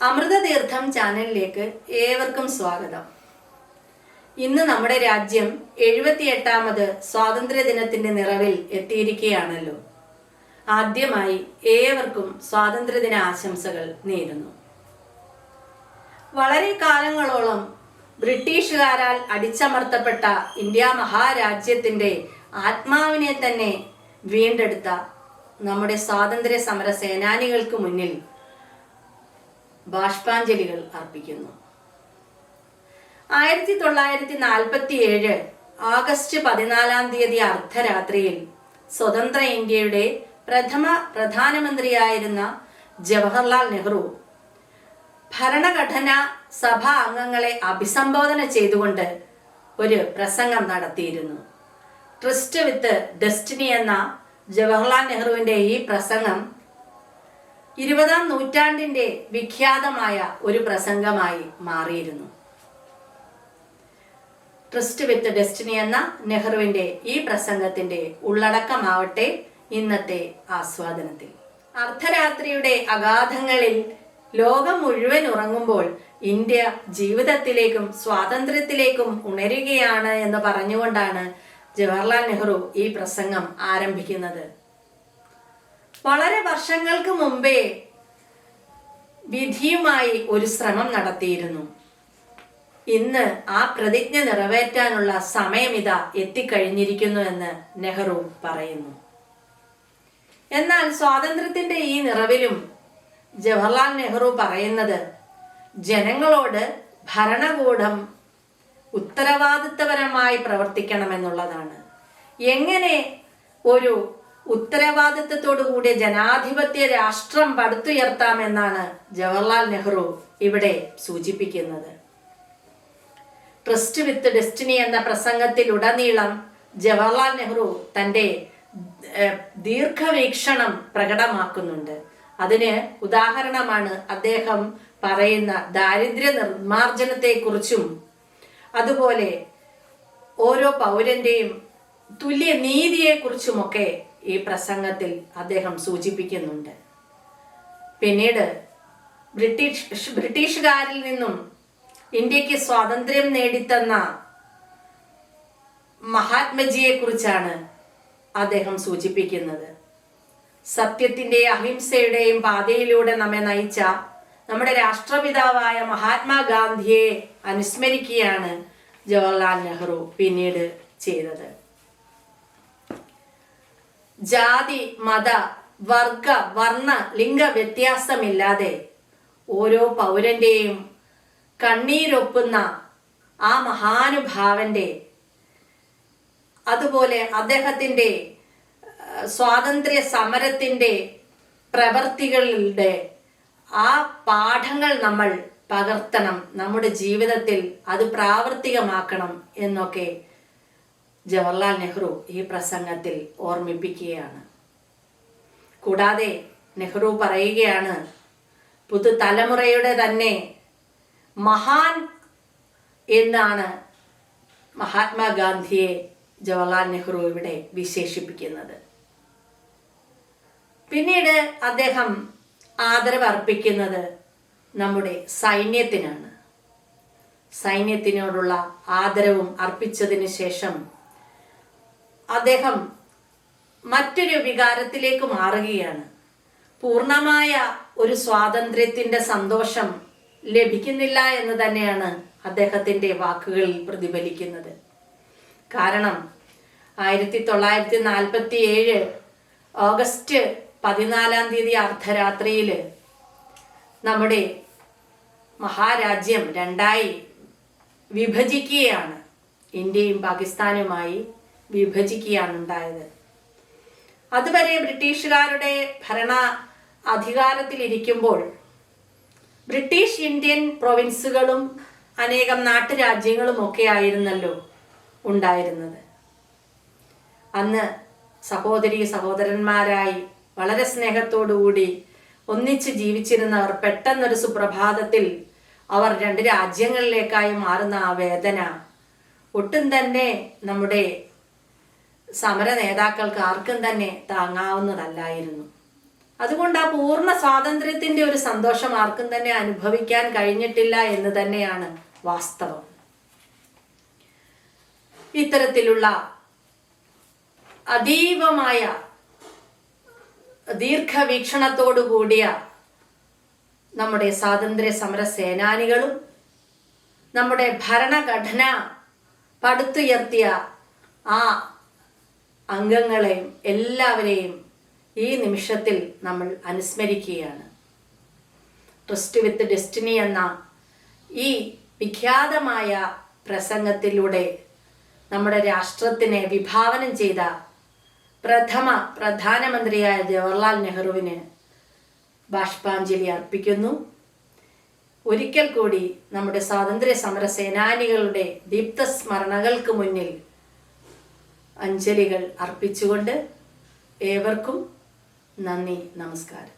അമൃതതീർത്ഥം ചാനലിലേക്ക് ഏവർക്കും സ്വാഗതം. ഇന്ന് നമ്മുടെ രാജ്യം എഴുപത്തിയെട്ടാമത് സ്വാതന്ത്ര്യ ദിനത്തിന്റെ നിറവിൽ എത്തിയിരിക്കുകയാണല്ലോ. ആദ്യമായി ഏവർക്കും സ്വാതന്ത്ര്യദിന ആശംസകൾ നേരുന്നു. വളരെ കാലങ്ങളോളം ബ്രിട്ടീഷുകാരാൽ അടിച്ചമർത്തപ്പെട്ട ഇന്ത്യ മഹാരാജ്യത്തിന്റെ ആത്മാവിനെ തന്നെ വീണ്ടെടുത്ത നമ്മുടെ സ്വാതന്ത്ര്യ സമര സേനാനികൾക്ക് മുന്നിൽ ബാഷ്പാഞ്ജലികൾ അർപ്പിക്കുന്നു. ആയിരത്തി തൊള്ളായിരത്തി നാൽപ്പത്തി ഏഴ് ആഗസ്റ്റ് പതിനാലാം തീയതി അർദ്ധരാത്രിയിൽ സ്വതന്ത്ര ഇന്ത്യയുടെ പ്രഥമ പ്രധാനമന്ത്രിയായിരുന്ന ജവഹർലാൽ നെഹ്റു ഭരണഘടനാ സഭാ അംഗങ്ങളെ അഭിസംബോധന ചെയ്തുകൊണ്ട് ഒരു പ്രസംഗം നടത്തിയിരുന്നു. ട്രിസ്റ്റ് വിത്ത് ഡെസ്റ്റിനി എന്ന ജവഹർലാൽ നെഹ്റുവിന്റെ ഈ പ്രസംഗം ഇരുപതാം നൂറ്റാണ്ടിന്റെ വിഖ്യാതമായ ഒരു പ്രസംഗമായി മാറിയിരുന്നു. ട്രസ്റ്റ് വിത്ത് ഡെസ്റ്റിനി എന്ന നെഹ്റുവിന്റെ ഈ പ്രസംഗത്തിന്റെ ഉള്ളടക്കമാവട്ടെ ഇന്നത്തെ ആസ്വാദനത്തിൽ. അർദ്ധരാത്രിയുടെ അഗാധങ്ങളിൽ ലോകം മുഴുവൻ ഉറങ്ങുമ്പോൾ ഇന്ത്യ ജീവിതത്തിലേക്കും സ്വാതന്ത്ര്യത്തിലേക്കും ഉണരുകയാണ് എന്ന് പറഞ്ഞുകൊണ്ടാണ് ജവഹർലാൽ നെഹ്റു ഈ പ്രസംഗം ആരംഭിക്കുന്നത്. വളരെ വർഷങ്ങൾക്ക് മുമ്പേ വിധിയുമായി ഒരു ശ്രമം നടത്തിയിരുന്നു. ഇന്ന് ആ പ്രതിജ്ഞ നിറവേറ്റാനുള്ള സമയമിത എത്തിക്കഴിഞ്ഞിരിക്കുന്നു എന്ന് നെഹ്റു പറയുന്നു. എന്നാൽ സ്വാതന്ത്ര്യത്തിന്റെ ഈ നിറവിലും ജവഹർലാൽ നെഹ്റു പറയുന്നത് ജനങ്ങളോട് ഭരണകൂടം ഉത്തരവാദിത്തപരമായി പ്രവർത്തിക്കണമെന്നുള്ളതാണ്. എങ്ങനെ ഒരു ഉത്തരവാദിത്തത്തോടു കൂടിയ ജനാധിപത്യ രാഷ്ട്രം പടുത്തുയർത്താമെന്നാണ് ജവഹർലാൽ നെഹ്റു ഇവിടെ സൂചിപ്പിക്കുന്നത്. ട്രസ്റ്റ് വിത്ത് ഡെസ്റ്റിനി എന്ന പ്രസംഗത്തിലുടനീളം ജവഹർലാൽ നെഹ്റു തന്റെ ദീർഘവീക്ഷണം പ്രകടമാക്കുന്നുണ്ട്. അതിന് ഉദാഹരണമാണ് അദ്ദേഹം പറയുന്ന ദാരിദ്ര്യ നിർമാർജനത്തെക്കുറിച്ചും അതുപോലെ ഓരോ പൗരന്റെയും തുല്യ നീതിയെക്കുറിച്ചുമൊക്കെ ഈ പ്രസംഗത്തിൽ അദ്ദേഹം സൂചിപ്പിക്കുന്നുണ്ട്. പിന്നീട് ബ്രിട്ടീഷ് ബ്രിട്ടീഷുകാരിൽ നിന്നും ഇന്ത്യയ്ക്ക് സ്വാതന്ത്ര്യം നേടിത്തന്ന മഹാത്മജിയെ കുറിച്ചാണ് അദ്ദേഹം സൂചിപ്പിക്കുന്നത്. സത്യത്തിന്റെ അഹിംസയുടെയും പാതയിലൂടെ നമ്മെ നയിച്ച നമ്മുടെ രാഷ്ട്രപിതാവായ മഹാത്മാഗാന്ധിയെ അനുസ്മരിക്കുകയാണ് ജവഹർലാൽ നെഹ്റു പിന്നീട് ചെയ്തത്. ജാതി മത വർഗ വർണ ലിംഗ വ്യത്യാസമില്ലാതെ ഓരോ പൗരന്റെയും കണ്ണീരൊപ്പുന്ന ആ മഹാനുഭാവന്റെ അതുപോലെ അദ്ദേഹത്തിന്റെ സ്വാതന്ത്ര്യ സമരത്തിന്റെ പ്രവർത്തികളുടെ ആ പാഠങ്ങൾ നമ്മൾ പകർത്തണം. നമ്മുടെ ജീവിതത്തിൽ അത് പ്രാവർത്തികമാക്കണം എന്നൊക്കെ ജവഹർലാൽ നെഹ്റു ഈ പ്രസംഗത്തിൽ ഓർമ്മിപ്പിക്കുകയാണ്. കൂടാതെ നെഹ്റു പറയുകയാണ് പുതുതലമുറയുടെ തന്നെ മഹാൻ എന്നാണ് മഹാത്മാഗാന്ധിയെ ജവഹർലാൽ നെഹ്റു ഇവിടെ വിശേഷിപ്പിക്കുന്നത്. പിന്നീട് അദ്ദേഹം ആദരവ് അർപ്പിക്കുന്നത് നമ്മുടെ സൈന്യത്തിനാണ്. സൈന്യത്തിനോടുള്ള ആദരവും അർപ്പിച്ചതിന് ശേഷം അദ്ദേഹം മറ്റൊരു വികാരത്തിലേക്ക് മാറുകയാണ്. പൂർണമായ ഒരു സ്വാതന്ത്ര്യത്തിന്റെ സന്തോഷം ലഭിക്കുന്നില്ല എന്ന് തന്നെയാണ് അദ്ദേഹത്തിന്റെ വാക്കുകളിൽ പ്രതിഫലിക്കുന്നത്. കാരണം ആയിരത്തി തൊള്ളായിരത്തി നാൽപ്പത്തി ഏഴ് ഓഗസ്റ്റ് പതിനാലാം തീയതി അർദ്ധരാത്രിയിൽ നമ്മുടെ മഹാരാജ്യം രണ്ടായി വിഭജിക്കുകയാണ്. ഇന്ത്യയും പാകിസ്ഥാനുമായി വിഭജിക്കുകയാണ് ഉണ്ടായത് അതുവരെ ബ്രിട്ടീഷുകാരുടെ ഭരണ അധികാരത്തിലിരിക്കുമ്പോൾ ബ്രിട്ടീഷ് ഇന്ത്യൻ പ്രൊവിൻസുകളും അനേകം നാട്ടുരാജ്യങ്ങളും ഒക്കെ ആയിരുന്നല്ലോ ഉണ്ടായിരുന്നത്. അന്ന് സഹോദരി സഹോദരന്മാരായി വളരെ സ്നേഹത്തോടുകൂടി ഒന്നിച്ച് ജീവിച്ചിരുന്നവർ പെട്ടെന്നൊരു സുപ്രഭാതത്തിൽ അവർ രണ്ട് രാജ്യങ്ങളിലേക്കായി മാറുന്ന ആ വേദന ഒട്ടും തന്നെ നമ്മുടെ സമര നേതാക്കൾക്ക് ആർക്കും തന്നെ താങ്ങാവുന്നതല്ലായിരുന്നു. അതുകൊണ്ട് ആ പൂർണ സ്വാതന്ത്ര്യത്തിന്റെ ഒരു സന്തോഷം ആർക്കും തന്നെ അനുഭവിക്കാൻ കഴിഞ്ഞിട്ടില്ല എന്ന് തന്നെയാണ് വാസ്തവം. ഇത്തരത്തിലുള്ള അതീവമായ ദീർഘവീക്ഷണത്തോടു കൂടിയ നമ്മുടെ സ്വാതന്ത്ര്യ സമര സേനാനികളും നമ്മുടെ ഭരണഘടന പടുത്തുയർത്തിയ ആ അംഗങ്ങളെയും എല്ലാവരെയും ഈ നിമിഷത്തിൽ നമ്മൾ അനുസ്മരിക്കുകയാണ്. ട്രസ്റ്റ് വിത്ത് ഡെസ്റ്റിനി എന്ന ഈ വിഖ്യാതമായ പ്രസംഗത്തിലൂടെ നമ്മുടെ രാഷ്ട്രത്തിനെ വിഭാവനം ചെയ്ത പ്രഥമ പ്രധാനമന്ത്രിയായ ജവഹർലാൽ നെഹ്റുവിന് ബാഷ്പാഞ്ജലി അർപ്പിക്കുന്നു. ഒരിക്കൽ കൂടി നമ്മുടെ സ്വാതന്ത്ര്യ സമര സേനാനികളുടെ ദീപ്തസ്മരണകൾക്ക് മുന്നിൽ അഞ്ജലികൾ അർപ്പിച്ചുകൊണ്ട് ഏവർക്കും നന്ദി നമസ്കാരം.